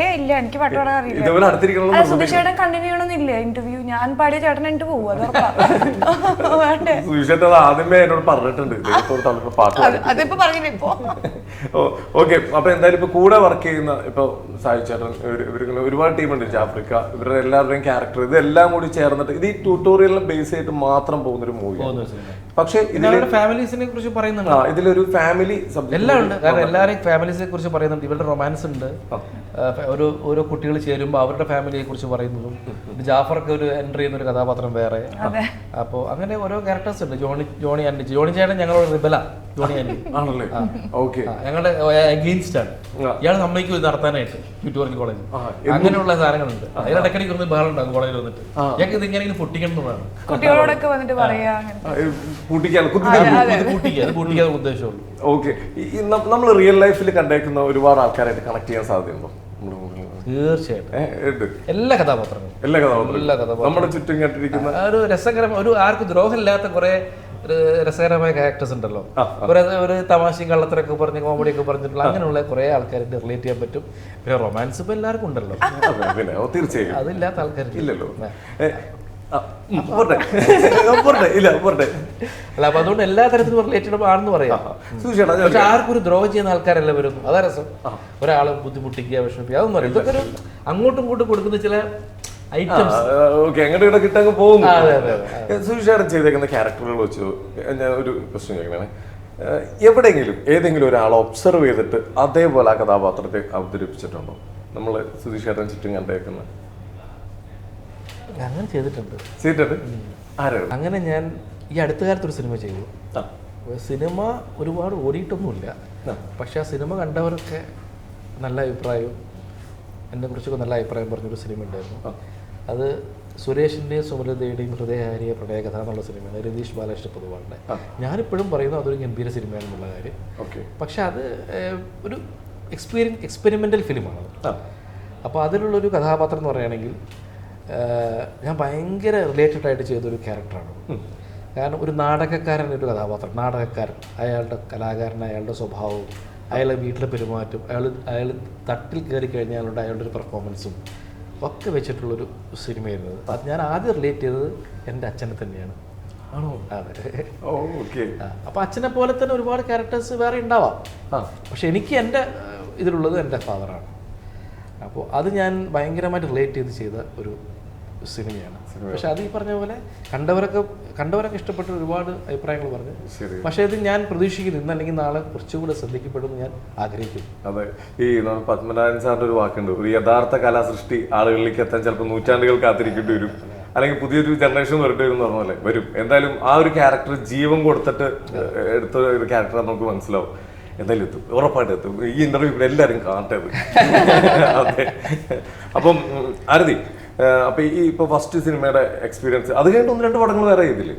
ഏ ഇല്ല എനിക്ക് പാട്ട് പാടാൻ അറിയില്ല. അടുത്തിരിക്കണം കണ്ടിന്യൂ ചെയ്യണമെന്നില്ല ഇന്റർവ്യൂ ഞാൻ പാടിയ ചേട്ടൻ എനിക്ക് പോകും സുവിശേഷ് ആദ്യമേ എന്നോട് പറഞ്ഞിട്ടുണ്ട്. അതിപ്പോ പറഞ്ഞില്ല ഇപ്പൊ? ഓക്കെ. അപ്പൊ എന്തായാലും ഇപ്പൊ കൂടെ വർക്ക് ചെയ്യുന്ന ഇപ്പൊ സായി ചേട്ടൻ ഇവർ ഇവരിങ്ങനെ ഒരുപാട് ഉണ്ട് ജാഫ്രിക്ക ഇവരുടെ എല്ലാവരുടെയും ക്യാരക്ടർ ഇതെല്ലാം കൂടി ചേർന്നിട്ട് ഇത് ഈ ട്യൂട്ടോറിയലിനെ ബേസ് ചെയ്തിട്ട് മാത്രം പോകുന്ന ഒരു മൂവി പോകുന്ന ഒരു സിനിമ പക്ഷെ ഫാമിലീസിനെ കുറിച്ച് പറയുന്നുണ്ട്. ആ ഇതിലൊരു ഫാമിലി എല്ലാം ഉണ്ട്. കാരണം എല്ലാവരെയും ഫാമിലീസിനെ കുറിച്ച് പറയുന്നുണ്ട്. ഇവരുടെ റൊമാൻസ് ഉണ്ട്. ഒരു ഓരോ ഓരോ കുട്ടികൾ ചേരുമ്പോൾ അവരുടെ ഫാമിലിയെ കുറിച്ച് പറയുന്നതും ജാഫർക്ക് ഒരു എൻട്രി ചെയ്യുന്ന ഒരു കഥാപാത്രം വേറെ. അപ്പോൾ അങ്ങനെ ഓരോ ക്യാരക്ടേഴ്സ് ഉണ്ട്. ജോണി ജോണി ആൻഡ് ജോണി ചേട്ടൻ ഞങ്ങളോട് റിബല. ജോണി ആൻഡ് ആണല്ലേ? ഓക്കെ. ഞങ്ങളുടെ അഗെയിൻസ്റ്റ് ആണ്. ഇയാൾ സമ്മതിക്കും ഇത് നടത്താനായിട്ട് ട്യൂട്ടോറിയൽ കോളേജ് അങ്ങനെയുള്ള സാധനങ്ങളുണ്ട്. അതിലിടയ്ക്കിടയ്ക്ക് ഒന്ന് ബഹളം ഉണ്ടാകും കോളേജിൽ വന്നിട്ട്. ഞങ്ങൾക്ക് ഇത് ഇങ്ങനെ പൊട്ടിക്കണം എന്നുള്ളതാണ്. കുട്ടികളോടൊക്കെ വന്നിട്ട് പറയാ പൂട്ടിക്കാൻ ഉദ്ദേശമുള്ളൂ ഓക്കെ. നമ്മൾ റിയൽ ലൈഫിൽ കണ്ടേക്കുന്ന ഒരുപാട് ആൾക്കാരായിട്ട് കണക്ട് ചെയ്യാൻ സാധ്യതയുണ്ടോ? തീർച്ചയായിട്ടും. എല്ലാ കഥാപാത്രങ്ങളും. എല്ലാ കഥാപാത്രങ്ങളും. എല്ലാ കഥാപാത്രങ്ങളും. നമ്മുടെ ചുറ്റും ഒരു രസകരം ഒരു ആർക്കും ദ്രോഹമില്ലാത്ത കുറെ രസകരമായ ക്യാരക്ടേഴ്സ് ഉണ്ടല്ലോ. കുറെ ഒരു തമാശയും കള്ളത്തരൊക്കെ പറഞ്ഞ് കോമഡി ഒക്കെ പറഞ്ഞിട്ടുള്ള അങ്ങനെയുള്ള കുറെ ആൾക്കാരുടെ റിലേറ്റ് ചെയ്യാൻ പറ്റും. പിന്നെ റൊമാൻസ് ഇപ്പൊ എല്ലാവർക്കും ഉണ്ടല്ലോ. തീർച്ചയായും. അതില്ലാത്ത ആൾക്കാർ ഇല്ലല്ലോ. അല്ല അപ്പൊ അതുകൊണ്ട് എല്ലാ തരത്തിലും റിലേറ്റഡ് ആണെന്ന് പറയാം. പക്ഷെ ആർക്കും ഒരു ദ്രോഹം ചെയ്യുന്ന ആൾക്കാരല്ല വരുന്നു. അതാ രസം. ഒരാളെ ബുദ്ധിമുട്ടിക്കുക വിഷമിപ്പിക്കുക അതൊന്നും അറിയില്ല. ഇതൊക്കെ ഒരു അങ്ങോട്ടും ഇങ്ങോട്ടും കൊടുക്കുന്ന ചില ഐറ്റംസ് ഓക്കെ. അങ്ങോട്ട് ഇവിടെ കിട്ടങ്ങ് പോകും. സുചേട്ടൻ ചെയ്തേക്കുന്ന ക്യാരക്ടറുകൾ വെച്ച് ഞാൻ ഒരു ക്വസ്റ്റ്യൻ ചോദിക്കണേ. എവിടെയെങ്കിലും ഏതെങ്കിലും ഒരാളെ ഒബ്സർവ് ചെയ്തിട്ട് അതേപോലെ ആ കഥാപാത്രത്തെ അവതരിപ്പിച്ചിട്ടുണ്ടോ? നമ്മൾ സുധീഷേട്ടൻ ചുറ്റും കണ്ടേക്കുന്ന അങ്ങനെ ചെയ്തിട്ടുണ്ട്. ചെയ്തിട്ടുണ്ട്? ആരാണ്? അങ്ങനെ ഞാൻ ഈ അടുത്ത കാലത്ത് ഒരു സിനിമ ചെയ്തു. സിനിമ ഒരുപാട് ഓടിയിട്ടൊന്നുമില്ല. പക്ഷെ ആ സിനിമ കണ്ടവരൊക്കെ നല്ല അഭിപ്രായവും എന്നെ കുറിച്ചൊക്കെ നല്ല അഭിപ്രായം പറഞ്ഞൊരു സിനിമ ഉണ്ടായിരുന്നു. അത് സുരേഷിന്റെയും സുമലതയുടെയും ഹൃദയഹാരിയ പ്രണയകഥ എന്നുള്ള സിനിമയാണ്. രതീഷ് ബാലകൃഷ്ണ പൊതുവാളുടെ. ഞാനിപ്പോഴും പറയുന്നു അതൊരു ഗംഭീര സിനിമയാണെന്നുള്ള കാര്യം. ഓക്കെ. പക്ഷെ അത് ഒരു എക്സ്പീരിയൻ എക്സ്പെരിമെന്റൽ ഫിലിമാണ് അപ്പോൾ അതിലുള്ളൊരു കഥാപാത്രം എന്ന് പറയുകയാണെങ്കിൽ ഞാൻ ഭയങ്കര റിലേറ്റഡ് ആയിട്ട് ചെയ്തൊരു ക്യാരക്ടറാണ് കാരണം ഒരു നാടകക്കാരൻ ഒരു കഥാപാത്രം നാടകക്കാരൻ. അയാളുടെ കലാകാരൻ അയാളുടെ സ്വഭാവവും അയാളുടെ വീട്ടിലെ പെരുമാറ്റം അയാൾ അയാൾ തട്ടിൽ കയറി കഴിഞ്ഞാലുണ്ട് അയാളുടെ ഒരു പെർഫോമൻസും ഒക്കെ വെച്ചിട്ടുള്ളൊരു സിനിമയായിരുന്നു. അത്. ഞാൻ ആദ്യം റിലേറ്റ് ചെയ്തത് എന്റെ അച്ഛനെ തന്നെയാണ്. ആണോ? അതെ. ഓക്കെ. അപ്പോൾ അച്ഛനെ പോലെ തന്നെ ഒരുപാട് ക്യാരക്ടേഴ്സ് വേറെ ഉണ്ടാവാം. ആ. പക്ഷെ എനിക്ക് എന്റെ ഇതിലുള്ളത് എന്റെ ഫാദറാണ് അപ്പോൾ അത് ഞാൻ ഭയങ്കരമായിട്ട് റിലേറ്റ് ചെയ്ത് ചെയ്ത ഒരു സിനിമയാണ്. പക്ഷെ അത് ഈ പറഞ്ഞ പോലെ കണ്ടവരൊക്കെ കണ്ടവരൊക്കെ ഇഷ്ടപ്പെട്ട ഒരുപാട് അഭിപ്രായങ്ങൾ പറഞ്ഞു. പക്ഷെ ഇത് ഞാൻ പ്രതീക്ഷിക്കുന്നു. ഇന്ന് അല്ലെങ്കിൽ നാളെ കുറച്ചുകൂടെ ശ്രദ്ധിക്കപ്പെടുമെന്ന് ഞാൻ ആഗ്രഹിക്കുന്നു. അതെ. ഈ നമ്മൾ പത്മനാഭൻ സാറിന്റെ ഒരു വാക്കുണ്ട്. ഒരു യഥാർത്ഥ കലാസൃഷ്ടി ആളുകളിലേക്ക് എത്താൻ ചിലപ്പോൾ നൂറ്റാണ്ടുകൾ കാത്തിരിക്കേണ്ടി വരും. അല്ലെങ്കിൽ പുതിയൊരു ജനറേഷൻ വരട്ടെ വരും എന്ന് പറഞ്ഞ പോലെ വരും. എന്തായാലും ആ ഒരു ക്യാരക്ടർ ജീവൻ കൊടുത്തിട്ട് എടുത്ത ഒരു ക്യാരക്ടർ നമുക്ക് മനസ്സിലാവും. എന്തായാലും എത്തും. ഉറപ്പായിട്ട് എത്തും. ഈ ഇന്റർവ്യൂ ഇവിടെ എല്ലാവരും കാണട്ടെ അതെ. അപ്പം ആരതി അപ്പൊ ഈ ഇപ്പൊ ഫസ്റ്റ് സിനിമയുടെ എക്സ്പീരിയൻസ് അത് കഴിഞ്ഞിട്ട് ഒന്ന് രണ്ട് പടങ്ങൾ വേറെ ചെയ്തില്ലേ?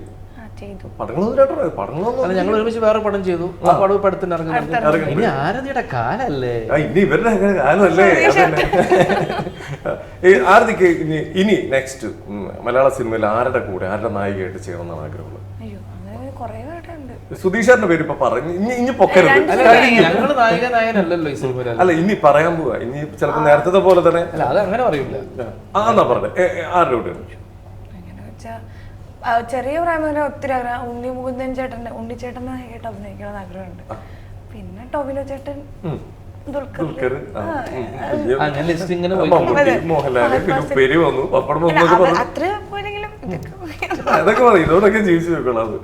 ഞങ്ങൾ ഒരുമിച്ച് വേറെ പടം ചെയ്തു. ആ പടം പടത്തിന് ഇറങ്ങുന്നു ഇനി ആരതിയുടെ കാലല്ലേ? ആ, ഇനി ഇവരുടെ കാലമല്ലേ ആരതിക്ക് ഇനി ഇനി നെക്സ്റ്റ് മലയാള സിനിമയിൽ ആരുടെ കൂടെ ആരുടെ നായികയായിട്ട് ചെയ്യണം എന്നാണ് ആഗ്രഹമുള്ളത് സുധീഷാറിന്റെ പേര് ഇപ്പൊ പറഞ്ഞു ഇനി ഇനി പൊക്കരുത്. അല്ല ഞങ്ങൾ നായിക നായകനല്ലല്ലോ ഈ സിനിമയിൽ അല്ല ഇനി പറയാൻ പോവാ. ഇനി ചിലപ്പോ നേരത്തെ പോലെ തന്നെ അല്ല അത് അങ്ങനെ പറയൂല. ആന്നാ പറഞ്ഞത് ആരുടെ കൂടെ? ചെറിയ പ്രായം മുതലേ ഒത്തിരി ആഗ്രഹം. ഉണ്ണി മുകുന്ദൻ ചേട്ടന്റെ ഉണ്ണിച്ചേട്ടൻ ചേട്ടൻ അഭിനയിക്കണം ആഗ്രഹമുണ്ട്. പിന്നെ ടോവിനോ ചേട്ടൻ ദുൽഖർ. അങ്ങനെ ലിസ്റ്റ് ഇങ്ങനെ മോഹൻലാൽ പിന്നെ ഉപ്പേരി വന്നു. പപ്പടം ഇതൊക്കെ അതൊക്കെ മതി. ഇതോടൊക്കെ ജീവിച്ചു നോക്കണം അത്.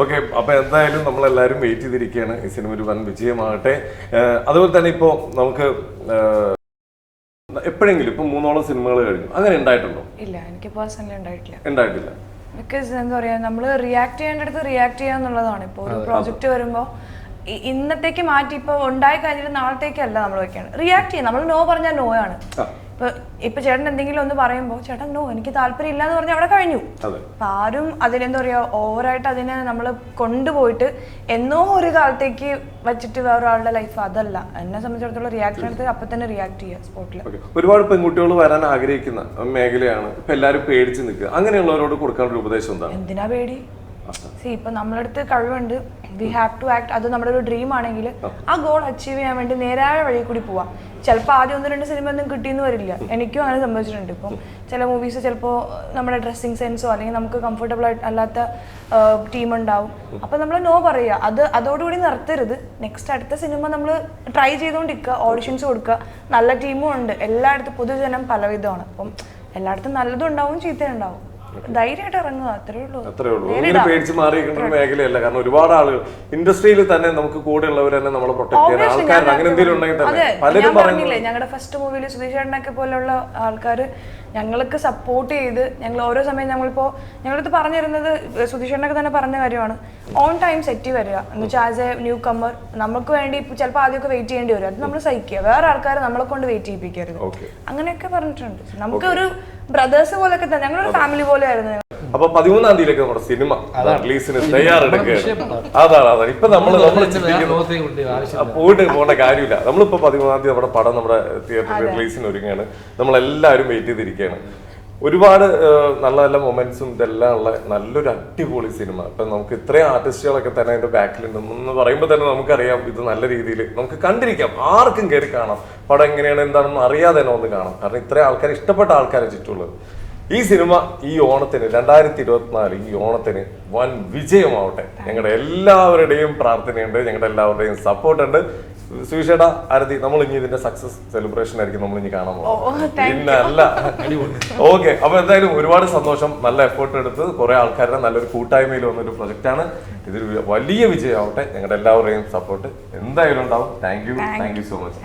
ഓക്കെ അപ്പൊ എന്തായാലും നമ്മളെല്ലാരും വെയിറ്റ് ചെയ്തിരിക്കുകയാണ്. ഈ സിനിമ ഒരു വൻ വിജയമാകട്ടെ. അതുപോലെ തന്നെ ഇപ്പോ നമുക്ക് എപ്പോഴെങ്കിലും ഇപ്പൊ മൂന്നോളം സിനിമകൾ കഴിഞ്ഞു. അങ്ങനെ ഉണ്ടായിട്ടുണ്ടോ? ഇല്ല എനിക്ക് പേഴ്സണലി ഉണ്ടായിട്ടില്ല. ഉണ്ടായിട്ടില്ല. ബിക്കോസ് എന്താ പറയാ നമ്മൾ റിയാക്ട് ചെയ്യേണ്ടടുത്ത് റിയാക്ട് ചെയ്യാന്നുള്ളതാണ്. ഇപ്പോൾ ഒരു പ്രോജക്റ്റ് വരുമ്പോൾ ഇന്നത്തേക്ക് മാറ്റി ഇപ്പൊ ഉണ്ടായി കഴിഞ്ഞിട്ട് നാളത്തേക്കല്ല നമ്മൾ വെക്കാണ് റിയാക്ട് ചെയ്യും. നമ്മൾ നോ പറഞ്ഞാൽ നോ ആണ്. ഇപ്പൊ ഇപ്പൊ ചേട്ടൻ എന്തെങ്കിലും ഒന്ന് പറയുമ്പോൾ ചേട്ടൻ നോ എനിക്ക് താല്പര്യം ഇല്ലാന്ന് പറഞ്ഞാൽ അവിടെ കഴിഞ്ഞു. അപ്പൊ ആരും അതിനെന്താ പറയാ ഓവറായിട്ട് അതിനെ നമ്മൾ കൊണ്ടുപോയിട്ട് എന്നോ ഒരു കാലത്തേക്ക് വെച്ചിട്ട് വേറൊരാളുടെ ലൈഫ് അതല്ല. എന്നെ സംബന്ധിച്ചിടത്തോളം റിയാക്ഷൻ എടുത്ത് അപ്പൊ തന്നെ റിയാക്ട് ചെയ്യുക സ്പോട്ടിൽ ഒരുപാട് പെൺകുട്ടികൾ വരാൻ ആഗ്രഹിക്കുന്ന മേഖലയാണ്. ഇപ്പൊ എല്ലാരും പേടിച്ച് നിൽക്കുക. അങ്ങനെയുള്ളവരോട് കൊടുക്കാനുള്ള ഉപദേശം എന്താണ്? എന്തിനാ പേടി? സി ഇപ്പൊ നമ്മളടുത്ത് കഴിവുണ്ട്. വി ഹാവ് ടു ആക്ട് അത് നമ്മുടെ ഒരു ഡ്രീം ആണെങ്കിൽ ആ ഗോൾ അച്ചീവ് ചെയ്യാൻ വേണ്ടി നേരായ വഴി കൂടി പോവാം. ചിലപ്പോൾ ആദ്യം ഒന്ന് രണ്ട് സിനിമ ഒന്നും കിട്ടിയെന്ന് വരില്ല. എനിക്കും അങ്ങനെ സംഭവിച്ചിട്ടുണ്ട്. ഇപ്പം ചില മൂവീസ് ചിലപ്പോൾ നമ്മുടെ ഡ്രസ്സിങ് സെൻസോ അല്ലെങ്കിൽ നമുക്ക് കംഫർട്ടബിൾ ആയിട്ട് അല്ലാത്ത ടീം ഉണ്ടാവും. അപ്പൊ നമ്മൾ നോ പറയുക അത് അതോടുകൂടി നിർത്തരുത്. നെക്സ്റ്റ് അടുത്ത സിനിമ നമ്മൾ ട്രൈ ചെയ്തുകൊണ്ടിരിക്കുക. ഓഡിഷൻസ് കൊടുക്കുക. നല്ല ടീമും ഉണ്ട്. എല്ലായിടത്തും പൊതുജനം പലവിധമാണ്. അപ്പം എല്ലായിടത്തും നല്ലതും ഉണ്ടാവും ചീത്തയും ഉണ്ടാവും. ധൈര്യമായിട്ട് ഇറങ്ങുക അത്രേ ഉള്ളൂ. അത്രേ ഉള്ളൂ. ഇങ്ങനെ പേടിച്ച് മാറിയിരിക്കുന്ന ഒരു മേഖലയല്ല. കാരണം ഒരുപാട് ആളുകൾ ഇൻഡസ്ട്രിയിൽ തന്നെ നമുക്ക് കൂടെ തന്നെ നമ്മളെ പ്രൊട്ടക്ട് Obviously, ആൾക്കാർ അങ്ങനെ എന്തെങ്കിലും ഉണ്ടെങ്കിൽ തന്നെ പലരും പറഞ്ഞില്ലേ ഞങ്ങളുടെ ഫസ്റ്റ് മൂവിയിൽ സുധീഷ് ചേട്ടനൊക്കെ പോലുള്ള ആൾക്കാർ ഞങ്ങൾക്ക് സപ്പോർട്ട് ചെയ്ത് ഞങ്ങൾ ഓരോ സമയം ഞങ്ങളിപ്പോൾ ഞങ്ങളടുത്ത് പറഞ്ഞിരുന്നത് സുധീഷ് ചേട്ടനൊക്കെ തന്നെ പറഞ്ഞ കാര്യമാണ്. ഓൺ ടൈം സെറ്റ് വരിക. എന്ന് വെച്ചാൽ ആസ് എ ന്യൂ കമ്മർ നമുക്ക് വേണ്ടി ചിലപ്പോൾ ആദ്യമൊക്കെ വെയിറ്റ് ചെയ്യേണ്ടി വരും. അത് നമ്മൾ സഹിക്കുക. വേറെ ആൾക്കാർ നമ്മളെ കൊണ്ട് വെയിറ്റ് ചെയ്യിപ്പിക്കരുത്. അങ്ങനെയൊക്കെ പറഞ്ഞിട്ടുണ്ട്. നമുക്ക് ഒരു ബ്രദേഴ്സ് പോലൊക്കെ തന്നെ. ഞങ്ങളൊരു ഫാമിലി പോലെ ആയിരുന്നു അപ്പൊ പതിമൂന്നാം തീയതിയിലേക്ക് നമ്മുടെ സിനിമ റിലീസിന് തയ്യാറെടുക്കുകയാണ് അതാണ് അതാണ്. ഇപ്പൊ നമ്മൾ നമ്മൾ പോയിട്ട് പോകേണ്ട കാര്യമില്ല. നമ്മളിപ്പോ പതിമൂന്നാം തീയതി നമ്മുടെ പടം നമ്മുടെ തിയേറ്ററിൽ റിലീസിന് ഒരുങ്ങുകയാണ്. നമ്മളെല്ലാവരും വെയിറ്റ് ചെയ്തിരിക്കുകയാണ്. ഒരുപാട് നല്ല നല്ല മൊമെന്റ്സും ഇതെല്ലാം ഉള്ള നല്ലൊരു അടിപൊളി സിനിമ ഇപ്പൊ നമുക്ക് ഇത്രയും ആർട്ടിസ്റ്റുകളൊക്കെ തന്നെ അതിന്റെ ബാക്കിലുണ്ടെന്ന് പറയുമ്പോൾ തന്നെ നമുക്കറിയാം ഇത് നല്ല രീതിയിൽ നമുക്ക് കണ്ടിരിക്കാം. ആർക്കും കയറി കാണാം. പടം എങ്ങനെയാണ് എന്താണെന്ന് അറിയാതെ തന്നെ ഒന്ന് കാണാം. കാരണം ഇത്രയും ആൾക്കാർ ഇഷ്ടപ്പെട്ട ആൾക്കാരെ ചുറ്റുള്ളത്. ഈ സിനിമ ഈ ഓണത്തിന് രണ്ടായിരത്തി ഇരുപത്തിനാല് ഈ ഓണത്തിന് വൻ വിജയമാവട്ടെ. ഞങ്ങളുടെ എല്ലാവരുടെയും പ്രാർത്ഥനയുണ്ട് ഞങ്ങളുടെ എല്ലാവരുടെയും സപ്പോർട്ട് സുവിശേട ആരതി നമ്മൾ ഇനി ഇതിന്റെ സക്സസ് സെലിബ്രേഷൻ ആയിരിക്കും നമ്മൾ ഇനി കാണാൻ പോകുന്നത്. പിന്നെ അല്ല. ഓക്കെ അപ്പൊ എന്തായാലും ഒരുപാട് സന്തോഷം നല്ല എഫേർട്ട് എടുത്ത് കുറെ ആൾക്കാരുടെ നല്ലൊരു കൂട്ടായ്മയിൽ വന്നൊരു ആണ്. ഇതൊരു വലിയ വിജയമാവട്ടെ. ഞങ്ങളുടെ എല്ലാവരുടെയും സപ്പോർട്ട് എന്തായാലും ഉണ്ടാവും. Thank you thank you so much